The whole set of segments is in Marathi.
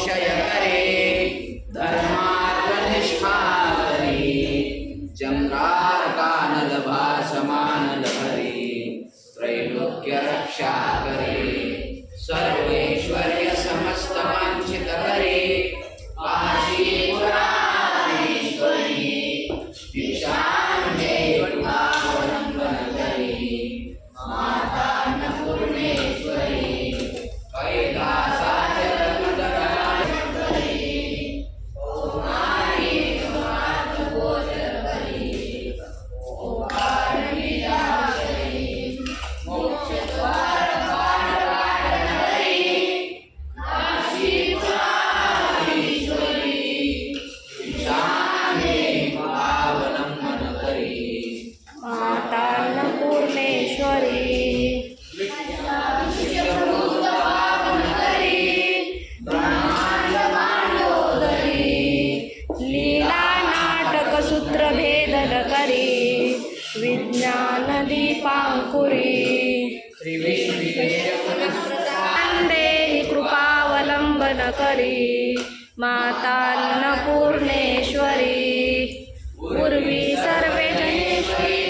क्षय करे धर्मार्थनिष्ठा करी चंद्रार्कानल भासमान लहरी त्रैलोक्य रक्षा करे। करी. माता अन्नपूर्णेश्वरी पूर्वी सर्वे जनेश्वरी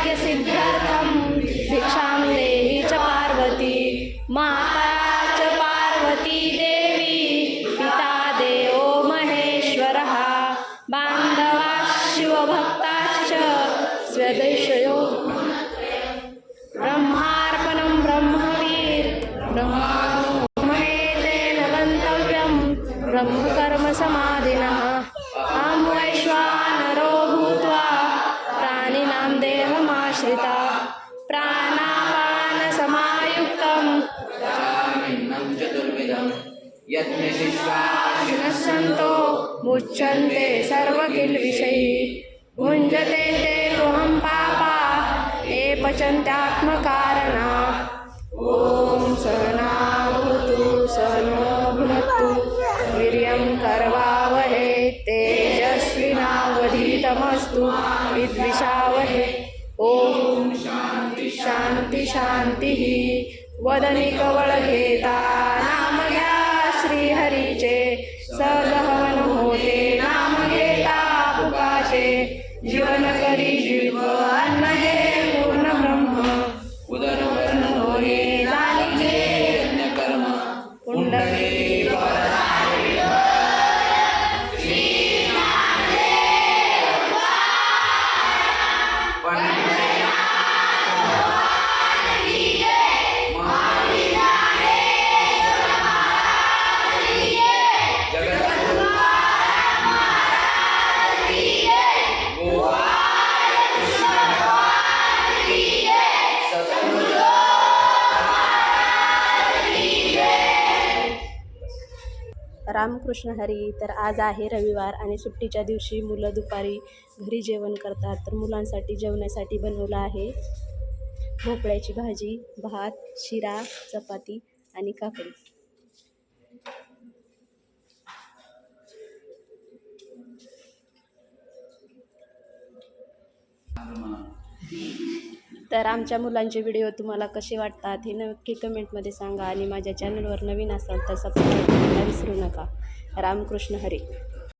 ज्ञानवैराग्य सिद्ध्यर्थं भिक्षां देहि च पार्वती माता च पार्वती देवी पिता देवो महेश्वरः। प्राणापानसमायुक्तं यज्ञशिष्टाशिनः सन्तो मुच्यन्ते सर्वकिल्विषैः भुञ्जते ते तुहं पापा ये पचन्त्यात्मकारणा। ॐ सहनावतु सहनो भुनक्तु वीर्यं करवावहे तेजस्विनावधीतमस्तु। विद्विषावहे शांती शांती वदनी कवळ घेता नाम घ्या श्रीहरीचे। सहजहवन होते नाम घेता पुकाचे। जीवन करी जीव अन्न हे रामकृष्ण हरी तर आज आहे रविवार आणि सुट्टीच्या दिवशी मुलं दुपारी घरी जेवण करतात. तर मुलांसाठी जेवण्यासाठी बनवलं आहे भोपळ्याची भाजी भात शिरा चपाती आणि काकडी. तर आमच्या मुलांचे व्हिडिओ तुम्हाला कसे वाटतात हे नक्की कमेंटमध्ये सांगा आणि माझ्या चॅनलवर नवीन असाल तर सबस्क्राईब करायला विसरू नका. रामकृष्ण हरी.